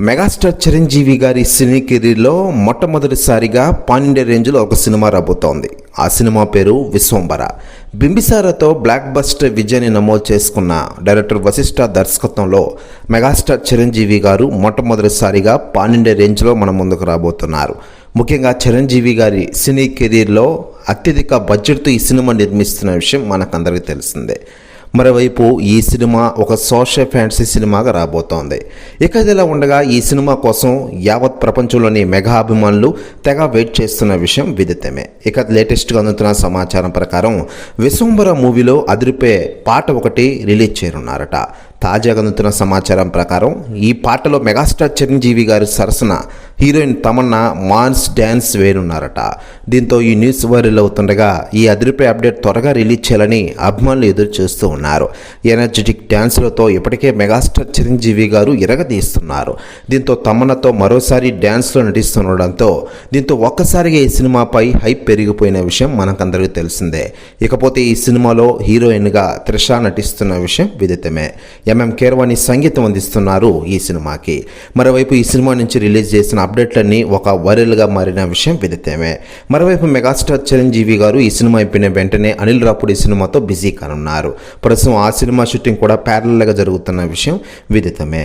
Megastar Chiranjeevi గారి సినీ కెరీర్లో మొట్టమొదటిసారిగా పాన్ రేంజ్లో ఒక సినిమా రాబోతోంది. ఆ సినిమా పేరు విశ్వంబర. బింబిసారతో బ్లాక్ బస్టర్ విజయాన్ని నమోదు చేసుకున్న డైరెక్టర్ వశిష్ఠ దర్శకత్వంలో మెగాస్టార్ చిరంజీవి గారు మొట్టమొదటిసారిగా పాన్ రేంజ్లో మన ముందుకు రాబోతున్నారు. ముఖ్యంగా చిరంజీవి గారి సినీ కెరీర్లో అత్యధిక బడ్జెట్తో ఈ సినిమా నిర్మిస్తున్న విషయం మనకందరికీ తెలిసిందే. మరోవైపు ఈ సినిమా ఒక సోషల్ ఫ్యాంటసీ సినిమాగా రాబోతోంది. ఇక ఇదిలా ఉండగా ఈ సినిమా కోసం యావత్ ప్రపంచంలోని మెగా అభిమానులు తెగ వెయిట్ చేస్తున్న విషయం విదితమే. ఇక లేటెస్ట్గా అందుతున్న సమాచారం ప్రకారం విశ్వంబర మూవీలో అదిరిపే పాట ఒకటి రిలీజ్ చేయనున్నారట. తాజాగా అందుతున్న సమాచారం ప్రకారం ఈ పాటలో మెగాస్టార్ చిరంజీవి గారి సరసన హీరోయిన్ తమన్నా మాన్స్ డ్యాన్స్ వేరున్నారట. దీంతో ఈ న్యూస్ వైరల్ అవుతుండగా ఈ అదిరిపై అప్డేట్ త్వరగా రిలీజ్ చేయాలని అభిమానులు ఎదురు చూస్తూ ఉన్నారు. ఎనర్జెటిక్ డ్యాన్స్లతో ఇప్పటికే మెగాస్టార్ చిరంజీవి గారు ఇరగదీస్తున్నారు. దీంతో తమన్నతో మరోసారి డ్యాన్స్లో నటిస్తుండడంతో దీంతో ఒక్కసారిగా ఈ సినిమాపై హైప్ పెరిగిపోయిన విషయం మనకందరికీ తెలిసిందే. ఇకపోతే ఈ సినిమాలో హీరోయిన్గా త్రిష నటిస్తున్న విషయం విదితమే. ఎంఎం కేర్వాణి సంగీతం అందిస్తున్నారు ఈ సినిమాకి. మరోవైపు ఈ సినిమా నుంచి రిలీజ్ చేసిన అప్డేట్లన్నీ ఒక వైరల్గా మారిన విషయం విదితమే. మరోవైపు మెగాస్టార్ చిరంజీవి గారు ఈ సినిమా అయిపోయిన వెంటనే అనిల్ రాపుడి సినిమాతో బిజీ కానున్నారు. ప్రస్తుతం ఆ సినిమా షూటింగ్ కూడా ప్యారల్గా జరుగుతున్న విషయం విదితమే.